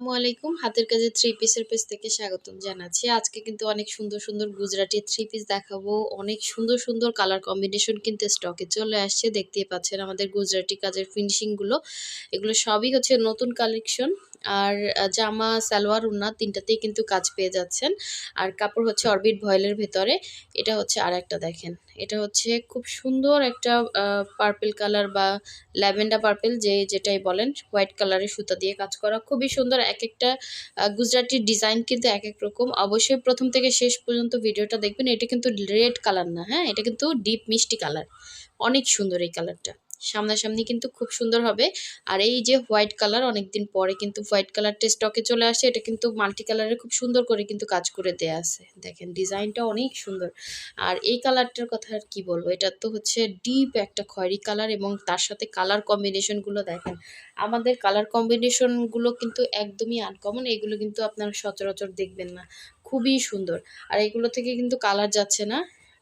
আসসালামু আলাইকুম। হাতের কাজে থ্রি পিসের পেজ থেকে স্বাগতম জানাচ্ছি। আজকে কিন্তু অনেক সুন্দর সুন্দর গুজরাটি থ্রি পিস দেখাবো। অনেক সুন্দর সুন্দর কালার কম্বিনেশন কিন্তু স্টকে চলে আসছে। দেখতেই পাচ্ছেন আমাদের গুজরাটি কাজের ফিনিশিংগুলো এগুলো সবই হচ্ছে নতুন কালেকশন আর জামা, সালোয়ার উন্না তিনটাতেই কিন্তু কাজ পেয়ে যাচ্ছেন। আর কাপড় হচ্ছে অরবিট ভয়েলের ভেতরে। এটা হচ্ছে আর একটা দেখেন। এটা হচ্ছে খুব সুন্দর একটা পার্পেল কালার বা ল্যাভেন্ডার পার্পেল যে যেটাই বলেন হোয়াইট কালারের সুতা দিয়ে কাজ করা। খুবই সুন্দর এক একটা গুজরাটির ডিজাইন কিন্তু এক এক রকম। অবশ্যই প্রথম থেকে শেষ পর্যন্ত ভিডিওটা দেখবেন। এটা কিন্তু রেড কালার না হ্যাঁ? এটা কিন্তু ডিপ মিষ্টি কালার অনেক সুন্দর এই কালারটা সামনাসামনি কিন্তু খুব সুন্দর হবে। আর এই যে হোয়াইট কালার, অনেকদিন পরে কিন্তু হোয়াইট কালারটা স্টকে চলে আসে। এটা কিন্তু মাল্টি কালারে খুব সুন্দর করে কিন্তু কাজ করে দেয়া আছে। দেখেন, ডিজাইনটা অনেক সুন্দর। আর এই কালারটার কথা আর কি বলব? এটা তো হচ্ছে ডিপ একটা খয়েরি কালার এবং তার সাথে কালার কম্বিনেশনগুলো দেখেন। আমাদের কালার কম্বিনেশনগুলো কিন্তু একদমই আনকমন এগুলো কিন্তু আপনারা সচরাচর দেখবেন না। খুবই সুন্দর। আর এগুলো থেকে কিন্তু কালার যাচ্ছে না।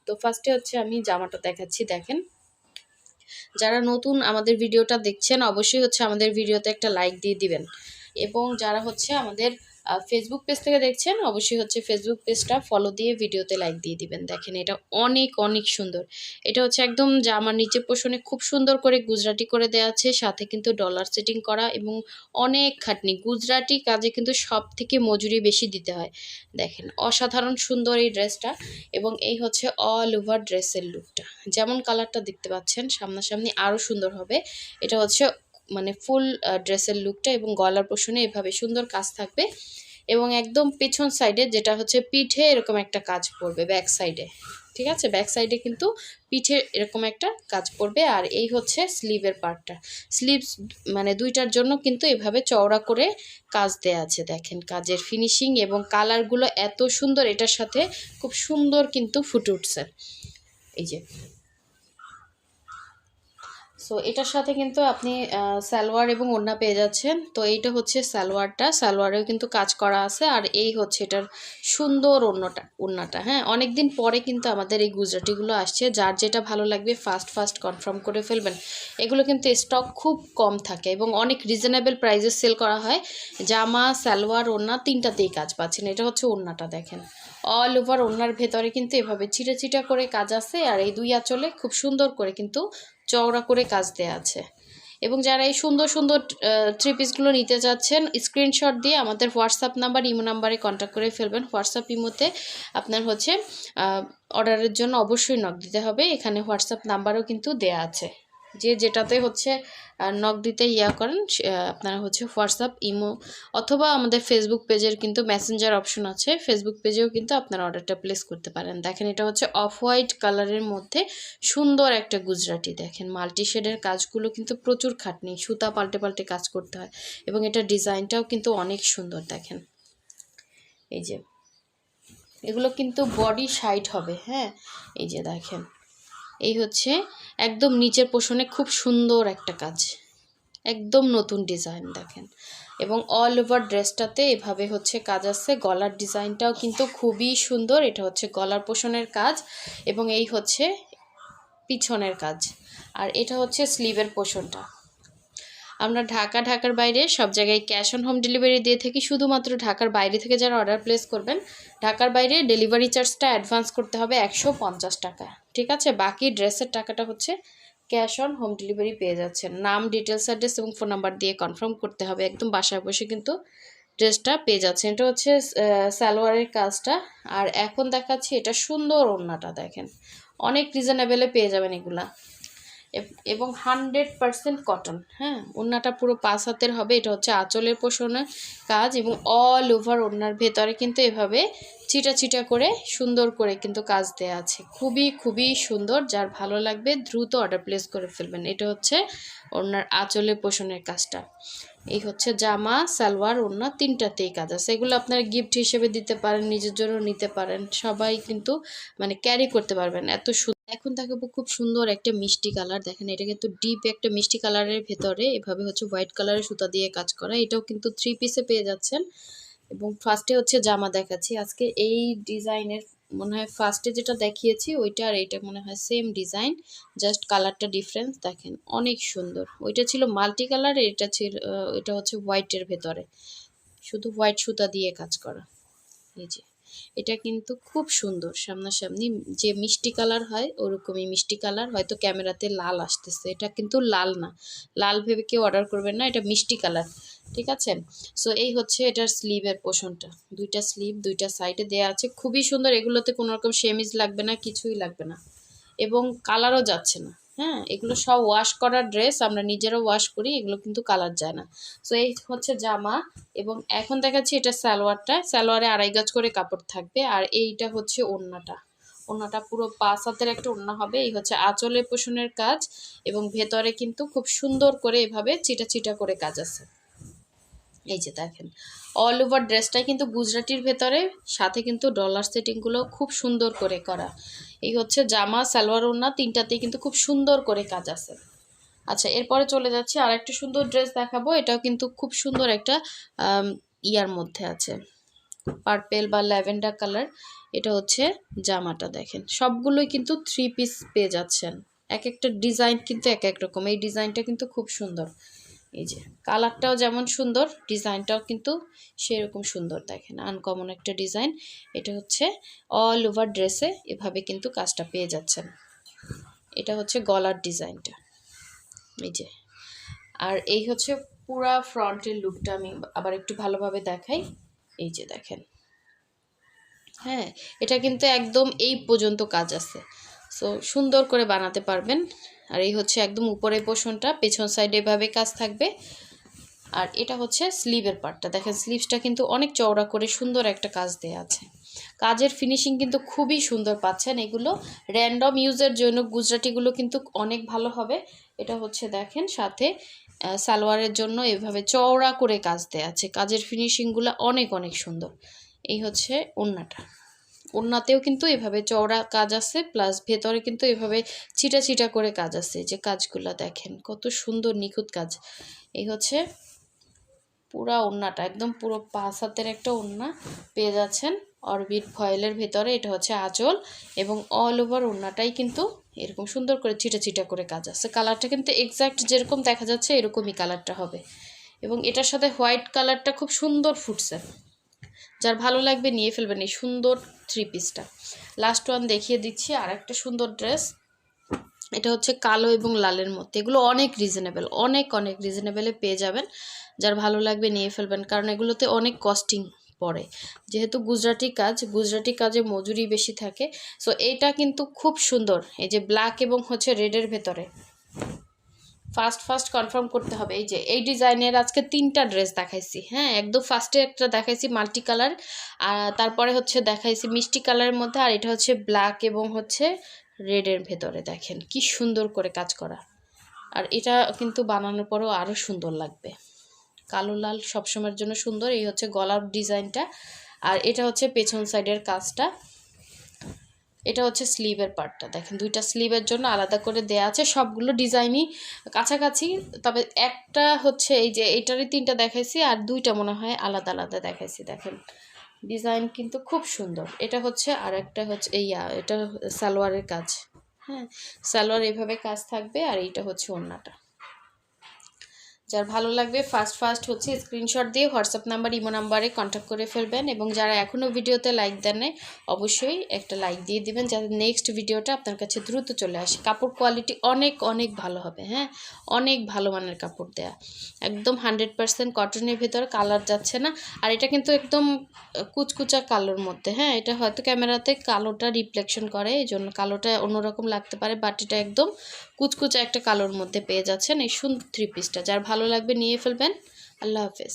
তো ফার্স্টে হচ্ছে আমি জামাটা দেখাচ্ছি, দেখেন। যারা নতুন আমাদের ভিডিওটা দেখছেন, অবশ্যই হচ্ছে আমাদের ভিডিওতে একটা লাইক দিয়ে দিবেন। এবং যারা হচ্ছে আমাদের ফেসবুক পেজ থেকে দেখছেন, অবশ্যই হচ্ছে ফেসবুক পেজটা ফলো দিয়ে ভিডিওতে লাইক দিয়ে দিবেন। দেখেন, এটা অনেক অনেক সুন্দর। এটা হচ্ছে একদম জামার নিচে পোষণে খুব সুন্দর করে গুজরাটি করে দেওয়া আছে, সাথে কিন্তু ডলার সেটিং করা এবং অনেক খাটনি। গুজরাটি কাজে কিন্তু সব থেকে মজুরি বেশি দিতে হয়। দেখেন, অসাধারণ সুন্দর এই ড্রেসটা এবং এই হচ্ছে অল ওভার ড্রেসের লুকটা যেমন কালারটা দেখতে পাচ্ছেন, সামনাসামনি আরও সুন্দর হবে। এটা হচ্ছে মানে ফুল ড্রেসের লুকটা এবং গলার পোষণে এভাবে সুন্দর কাজ থাকবে এবং একদম পেছন সাইডে যেটা হচ্ছে পিঠে এরকম একটা কাজ পড়বে ব্যাক সাইডে ঠিক আছে? ব্যাক সাইডে কিন্তু পিঠে এরকম একটা কাজ পড়বে আর এই হচ্ছে স্লিভের পার্টটা স্লিভস মানে দুইটার জন্য কিন্তু এভাবে চওড়া করে কাজ দেয়া আছে, দেখেন। কাজের ফিনিশিং এবং কালারগুলো এত সুন্দর, এটার সাথে খুব সুন্দর কিন্তু ফুটে উঠছে। এই যে সো এটার সাথে কিন্তু আপনি সালোয়ার এবং ওড়না পেয়ে যাচ্ছেন। তো এইটা হচ্ছে সালোয়ারটা। সালোয়ারেও কিন্তু কাজ করা আছে। আর এই হচ্ছে এটার সুন্দর ওড়নাটা ওড়নাটা হ্যাঁ? অনেক দিন পরে কিন্তু আমাদের এই গুজরাটিগুলো আসছে। যার যেটা ভালো লাগবে ফার্স্ট ফার্স্ট কনফার্ম করে ফেলবেন। এগুলো কিন্তু স্টক খুব কম থাকে এবং অনেক রিজনেবল প্রাইসে সেল করা হয়। জামা, সালোয়ার, ওড়না তিনটাতেই কাজ পাচ্ছেন। এটা হচ্ছে ওড়নাটা দেখেন। অল ওভার ওড়নার ভেতরে কিন্তু এভাবে চিটা চিটা করে কাজ আছে। আর এই দুই আঁচলে খুব সুন্দর করে কিন্তু চওড়া করে কাজ দেওয়া আছে। এবং যারা এই সুন্দর সুন্দর থ্রি পিসগুলো নিতে চাচ্ছেন স্ক্রিনশট দিয়ে আমাদের হোয়াটসঅ্যাপ নাম্বার ইমো নাম্বারে কন্ট্যাক্ট করে ফেলবেন। হোয়াটসঅ্যাপ ইমোতে আপনার হচ্ছে অর্ডারের জন্য অবশ্যই নক দিতে হবে। এখানে হোয়াটসঅ্যাপ নাম্বারও কিন্তু দেয়া আছে। যে যেটাতে হচ্ছে নক দিতে ইয়া করেন আপনারা হচ্ছে হোয়াটসঅ্যাপ ইমো অথবা আমাদের ফেসবুক পেজের কিন্তু মেসেঞ্জার অপশন আছে। ফেসবুক পেজেও কিন্তু আপনারা অর্ডারটা প্লেস করতে পারেন। দেখেন এটা হচ্ছে অফ হোয়াইট কালারের মধ্যে সুন্দর একটা গুজরাটি দেখেন। মাল্টি শেডের কাজগুলো কিন্তু প্রচুর খাটনি, সুতা পাল্টে পাল্টে কাজ করতে হয় এবং এটা ডিজাইনটাও কিন্তু অনেক সুন্দর দেখেন। এই যে, এগুলো কিন্তু বডি সাইড হবে হ্যাঁ? এই যে দেখেন, এই হচ্ছে একদম নিচের পোষণে খুব সুন্দর একটা কাজ। একদম নতুন ডিজাইন দেখেন। এবং অল ওভার ড্রেসটাতে এভাবে হচ্ছে কাজ আছে। গলার ডিজাইনটাও কিন্তু খুবই সুন্দর। এটা হচ্ছে গলার পোষণের কাজ এবং এই হচ্ছে পিছনের কাজ। আর এটা হচ্ছে স্লিভের পোষণটা। আমরা ঢাকা, ঢাকার বাইরে সব জায়গায় ক্যাশ অন হোম ডেলিভারি দিয়ে থাকি। শুধুমাত্র ঢাকার বাইরে থেকে যারা অর্ডার প্লেস করবেন, ঢাকার বাইরে ডেলিভারি চার্জটা অ্যাডভান্স করতে হবে একশো পঞ্চাশ টাকা ঠিক আছে? বাকি ড্রেসের টাকাটা হচ্ছে ক্যাশ অন হোম ডেলিভারি পেয়ে যাচ্ছেন। নাম ডিটেলস অ্যাড্রেস এবং ফোন নাম্বার দিয়ে কনফার্ম করতে হবে। একদম বাসায় বসে কিন্তু ড্রেসটা পেয়ে যাচ্ছেন। এটা হচ্ছে সালোয়ারের কাজটা। আর এখন দেখাচ্ছি এটা সুন্দর ওড়নাটা, দেখেন। অনেক রিজনেবেলে পেয়ে যাবেন এগুলা। এবং হান্ড্রেড পারসেন্ট কটন হ্যাঁ? ওড়নাটা পুরো পাঁচ হাতের হবে, এটা হচ্ছে আঁচলের পোষণের কাজ এবং অল ওভার ওড়নার ভেতরে কিন্তু এভাবে চিটা চিটা করে সুন্দর করে কিন্তু কাজ দেওয়া আছে। খুবই খুবই সুন্দর, যার ভালো লাগবে দ্রুত অর্ডার প্লেস করে ফেলবেন। এটা হচ্ছে ওড়নার আঁচলের পোষণের কাজটা। এই হচ্ছে জামা, সালোয়ার, ওড়না, তিনটাতেই কাজ আছে। এগুলো আপনারা গিফট হিসেবে দিতে পারেন, নিজের জন্য নিতে পারেন। সবাই কিন্তু মানে ক্যারি করতে পারবেন। এত এখন দেখাবো খুব সুন্দর একটা মিষ্টি কালার। দেখেন, এটা কিন্তু ডিপ একটা মিষ্টি কালারের ভেতরে। এভাবে হচ্ছে হোয়াইট কালারের সুতা দিয়ে কাজ করা। এটাও কিন্তু থ্রি পিসে পেয়ে যাচ্ছেন। এবং ফার্স্টে হচ্ছে জামা দেখাচ্ছি। আজকে এই ডিজাইনের মনে হয় ফার্স্টে যেটা দেখিয়েছি, ওইটা আর এইটা মনে হয় সেম ডিজাইন জাস্ট কালারটা ডিফারেন্স দেখেন, অনেক সুন্দর। ওইটা ছিল মাল্টি কালার এটা ছিল এটা হচ্ছে হোয়াইটের ভেতরে। শুধু হোয়াইট সুতা দিয়ে কাজ করা। এই যে। এটা কিন্তু খুব সুন্দর সামনাসামনি। যে মিষ্টি কালার হয়, ওরকমই মিষ্টি কালার। হয়তো ক্যামেরাতে লাল আসতেছে। এটা কিন্তু লাল না। লাল ভেবে কেউ অর্ডার করবেন না, এটা মিষ্টি কালার। ঠিক আছে? সো এই হচ্ছে এটার স্লিভের পোষণটা। দুইটা স্লিভ দুইটা সাইডে দেওয়া আছে। খুবই সুন্দর। এগুলোতে কোনো রকম সেমিজ লাগবে না, কিছুই লাগবে না। এবং কালারও যাচ্ছে না। হ্যাঁ এগুলো সব ওয়াশ করা ড্রেস আমরা নিজেরা ওয়াশ করি, এগুলো কিন্তু কালার যায় না। সো এই হচ্ছে জামা এবং এখন দেখাচ্ছি এটা সালোয়ারটা। সালোয়ারে আড়াই গাছ করে কাপড় থাকবে আর এইটা হচ্ছে ওড়নাটা ওড়নাটা পুরো পাঁচ হাতের একটা ওড়না হবে, এই হচ্ছে আঁচলে পোষণের কাজ এবং ভেতরে কিন্তু খুব সুন্দর করে এভাবে চিটা চিটা করে কাজ আছে। এই যে দেখেন অল ওভার ড্রেসটাই কিন্তু গুজরাটির ভেতরে, সাথে কিন্তু ডলার সেটিংগুলো খুব সুন্দর করে করা। এই হচ্ছে জামা, সালোয়ার ওড়না, তিনটাতেই কিন্তু খুব সুন্দর করে কাজ আছে। আচ্ছা এরপরে চলে যাচ্ছি আর একটা সুন্দর ড্রেস দেখাবো, এটাও কিন্তু খুব সুন্দর একটা ইয়ার মধ্যে আছে। পার্পেল বা ল্যাভেন্ডার কালার এটা হচ্ছে জামাটা দেখেন। সবগুলোই কিন্তু থ্রি পিস পেয়ে যাচ্ছেন। এক একটা ডিজাইন কিন্তু এক এক রকম, এই ডিজাইনটা কিন্তু খুব সুন্দর। এই যে কালারটাও যেমন সুন্দর ডিজাইনটাও কিন্তু সেরকম সুন্দর দেখেন আনকমন একটা ডিজাইন এটা হচ্ছে অল ওভার ড্রেসে এভাবে কিন্তু কাজটা পেয়ে যাচ্ছেন। এটা হচ্ছে গলার ডিজাইনটা এই যে, আর এই হচ্ছে পুরা ফ্রন্টের লুকটা আমি আবার একটু ভালোভাবে দেখাই। এই যে দেখেন। হ্যাঁ এটা কিন্তু একদম এই পর্যন্ত কাজ আছে। সো সুন্দর করে বানাতে পারবেন। আর এই হচ্ছে একদম উপরের পোষণটা পেছন সাইডে এভাবে কাজ থাকবে। আর এটা হচ্ছে স্লিভের পার্টটা দেখেন স্লিভসটা কিন্তু অনেক চওড়া করে সুন্দর একটা কাজ দেওয়া আছে। কাজের ফিনিশিং কিন্তু খুবই সুন্দর পাচ্ছেন। এগুলো র্যান্ডম ইউজের জন্য গুজরাটিগুলো কিন্তু অনেক ভালো হবে। এটা হচ্ছে দেখেন, সাথে সালোয়ারের জন্য এভাবে চওড়া করে কাজ দেওয়া আছে। কাজের ফিনিশিংগুলো অনেক অনেক সুন্দর। এই হচ্ছে ওড়নাটা। ওড়নাতেও কিন্তু এভাবে চওড়া কাজ আছে প্লাস ভেতরে কিন্তু এভাবে ছিটা ছিটা করে কাজ আছে যে কাজগুলো দেখেন, কত সুন্দর নিখুঁত কাজ। এই হচ্ছে পুরা ওড়নাটা, একদম পুরো পাঁচ হাতের একটা ওড়না পেয়ে যাচ্ছেন অরবিট ফয়েলের ভেতরে, এটা হচ্ছে আঁচল এবং অল ওভার ওড়নাটাই কিন্তু এরকম সুন্দর করে ছিটা ছিটা করে কাজ আছে। কালারটা কিন্তু এক্স্যাক্ট যেরকম দেখা যাচ্ছে, এরকমই কালারটা হবে। এবং এটার সাথে হোয়াইট কালারটা খুব সুন্দর ফুটছে। যার ভালো লাগবে নিয়ে ফেলবেন এই সুন্দর থ্রি পিসটা লাস্ট ওয়ান দেখিয়ে দিচ্ছি আর একটা সুন্দর ড্রেস এটা হচ্ছে কালো এবং লালের মধ্যে। এগুলো অনেক রিজনেবল অনেক অনেক রিজনেবলে পেয়ে যাবেন। যার ভালো লাগবে নিয়ে ফেলবেন, কারণ এগুলোতে অনেক কস্টিং পড়ে। যেহেতু গুজরাটি কাজ, গুজরাটি কাজে মজুরি বেশি থাকে। সো এইটা কিন্তু খুব সুন্দর। এই যে ব্ল্যাক এবং হচ্ছে রেডের ভেতরে। ফার্স্ট ফার্স্ট কনফার্ম করতে হবে। এই যে, এই ডিজাইনের আজকে তিনটা ড্রেস দেখাইছি হ্যাঁ? একদম ফার্স্টে একটা দেখাইছি মাল্টি কালার আর তারপরে হচ্ছে দেখাইছি মিষ্টি কালারের মধ্যে, আর এটা হচ্ছে ব্ল্যাক এবং হচ্ছে রেডের ভেতরে, দেখেন। কি সুন্দর করে কাজ করা। আর এটা কিন্তু বানানোর পরেও আরও সুন্দর লাগবে। কালো, লাল সবসময়ের জন্য সুন্দর। এই হচ্ছে গলার ডিজাইনটা আর এটা হচ্ছে পেছন সাইডের কাজটা। এটা হচ্ছে স্লিভের পার্টটা। দেখেন, দুইটা স্লিভের জন্য আলাদা করে দেয়া আছে। সবগুলো ডিজাইনই কাছাকাছি, তবে একটা হচ্ছে এই যে এইটারই তিনটা দেখাইছি আর দুইটা মনে হয় আলাদা আলাদা দেখাইছি, দেখেন। ডিজাইন কিন্তু খুব সুন্দর। এটা হচ্ছে আর একটা হচ্ছে, এই এটা সালোয়ারের কাজ। হ্যাঁ সালোয়ার এভাবে কাজ থাকবে আর এইটা হচ্ছে ওড়নাটা যার ভালো লাগবে ফার্স্ট ফার্স্ট হচ্ছে স্ক্রিনশট দিয়ে হোয়াটসঅ্যাপ নাম্বার ইমো নাম্বারে কন্ট্যাক্ট করে ফেলবেন এবং যারা এখনও ভিডিওতে লাইক দেন অবশ্যই একটা লাইক দিয়ে দিবেন যাতে নেক্সট ভিডিওটা আপনার কাছে দ্রুত চলে আসে। কাপড় কোয়ালিটি অনেক অনেক ভালো হবে হ্যাঁ? অনেক ভালো মানের কাপড় দেয়া। একদম হান্ড্রেড পারসেন্ট কটনের ভেতরে কালার যাচ্ছে না। আর এটা কিন্তু একদম কুচকুচা কালোর মধ্যে হ্যাঁ? এটা হয়তো ক্যামেরাতে কালোটা রিফ্লেকশন করে এই জন্য কালোটা অন্যরকম লাগতে পারে বাট এটা একদম কুচকুচা একটা কালোর মধ্যে পেয়ে যাচ্ছেন এই সুন্দর থ্রি পিসটা যার ভালো লাগবে নিয়ে ফেলবেন। আল্লাহ হাফেজ।